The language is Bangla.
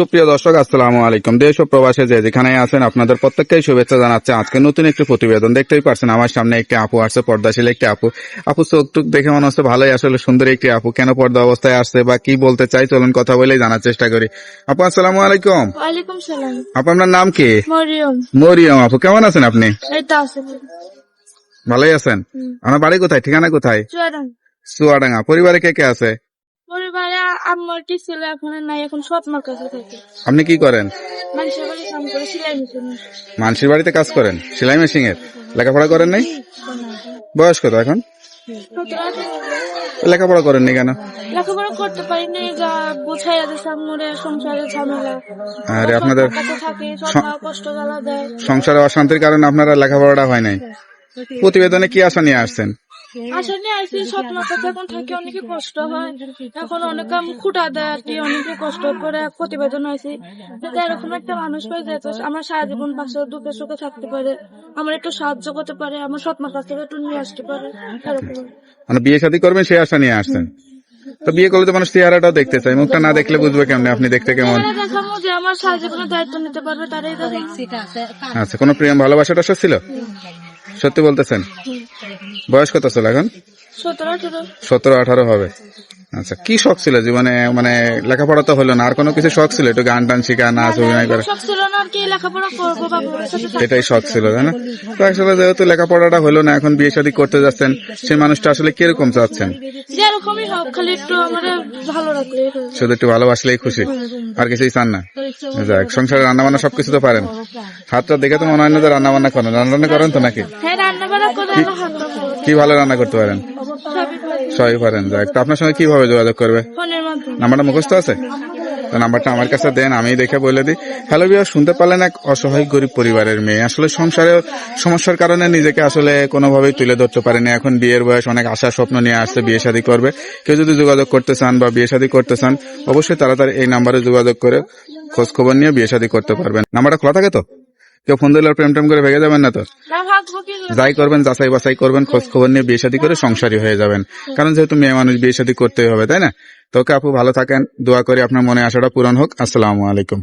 সুপ্রিয় দর্শক আসসালামু আলাইকুম। দেশ ও প্রবাসে যে যেখানে আছেন আপনাদের প্রত্যেককেই শুভেচ্ছা জানাচ্ছে। আজকে নতুন একটি প্রতিবেদন দেখতেই পারছেন আমার সামনে একটি আপু আসছে পর্দাশীল একটি আপু। আপু চোখ টুক দেখে মনে হচ্ছে ভালোই আসলে সুন্দর একটি আপু। কেন পর্দা অবস্থায় আসছে বা কি বলতে চাই চলুন কথা বলেই জানার চেষ্টা করি। আপু আসসালামু আলাইকুম। আপু আপনার নাম কি? মরিয়ম। আপু কেমন আছেন আপনি? ভালোই আছেন? আমার বাড়ি কোথায়? ঠিকানা কোথায়? চুয়াডাং চুয়াডাঙ্গা। পরিবারে কে কে আছে? আমার কি ছিল এখন নাই এখন সৎ মার কাছে থাকে। আপনি কি করেন? মানুষের বাড়ি কাম করে সেলাই মেশিনে। মানুষের বাড়িতে কাজ করেন? সেলাই মেশিন এর লেখাপড়া করেন নাই? বয়স কত এখন? লেখাপড়া করেন করেননি কেন? লেখাপড়া করতে পারি না যা বোঝাই আছে সংসারের ঝামেলা। আরে আপনাদের কষ্ট জ্বালা দেয়। সংসারে অশান্তির কারণে আপনারা লেখাপড়াটা হয় নাই। প্রতিবেদনে কি আশা নিয়ে আসছেন? আসলে আইসি সৎ মার কাছে থাকে অনেকে কষ্ট হয়। এখন অনেকে খুঁটা দেয় আর কি অনেকে কষ্ট করে প্রতিবেদন হয়েছে যাতে এরকম একটা মানুষ হয়ে যায় তো আমরা সারা জীবন পাশে দুঃখে সুখে থাকতে পারে আমার একটু সাহায্য করতে পারে আমার সৎ মার কাছ থেকে একটু নিয়ে আসতে পারে এরকম। মানে বিয়ে শাদী করবেন সেই আশা নিয়ে আসছেন। তো বিয়ে করলে তো মানুষ চেহারাটাও দেখতে চাই মুখটা না দেখলে বুঝবে কেমন আপনি দেখতে কেমন? আমার সারা জীবনের দায়িত্ব নিতে পারবে তারাই আচ্ছা কোনো প্রেম ভালোবাসা টাসা ছিল? সত্যি বলতেছেন? বয়স কত ছিল এখন? সতেরো আঠারো হবে। আচ্ছা কি শখ ছিল জীবনে? মানে লেখাপড়া তো হলো না আর কোনো কিছু শখ ছিল? একটু গান টান শিখা নাচ অভিনয় করে। এটাই শখ ছিল তাই না? তো আসলে যেহেতু লেখাপড়াটা হলো না এখন বিয়ে শাদী করতে যাচ্ছেন সেই মানুষটা আসলে কীরকম চাচ্ছেন? শুধু একটু ভালোবাসলেই খুশি আর কিছুই চান না। যাক সংসারে রান্না বান্না সবকিছু তো পারেন। হাতটা দেখে তো মনে হয় না যে রান্না বান্না করেন। রান্না করেন তো নাকি? হ্যাঁ কি ভালো রান্না করতে পারেন? সবই পারি। সবই পারেন যাক তো আপনার সঙ্গে কীভাবে যোগাযোগ করবে? নাম্বারটা মুখস্থ আছে? তো নাম্বারটা আমার কাছে দেন আমি দেখে বলে দিই। হ্যালো বিয়া শুনতে পারলেন এক অসহায় গরিব পরিবারের মেয়ে। আসলে সংসারে সমস্যার কারণে নিজেকে আসলে কোনোভাবেই তুলে ধরতে পারেনি। এখন বিয়ের বয়স অনেক আশা স্বপ্ন নিয়ে আসছে বিয়ে শাদী করবে। কেউ যদি যোগাযোগ করতে চান বা বিয়ে শাদী করতে চান অবশ্যই তাড়াতাড়ি এই নাম্বারে যোগাযোগ করে খোঁজ খবর নিয়ে বিয়ে শাদী করতে পারবেন। নাম্বারটা খোলা থাকে তো? কেউ ফোন দিলে প্রেম টেম করে ভেঙে যাবেন না তো? যাই করবেন যাচাই বাছাই করবেন খোঁজ খবর নিয়ে বিয়ে শাদী করে সংসারী হয়ে যাবেন। কারণ যেহেতু মেয়ে মানুষ বিয়ে শাদী করতেই হবে তাই না? তোকে আপু ভালো থাকেন দোয়া করে আপনার মনে আশাটা পূরণ হোক। আসসালামু আলাইকুম।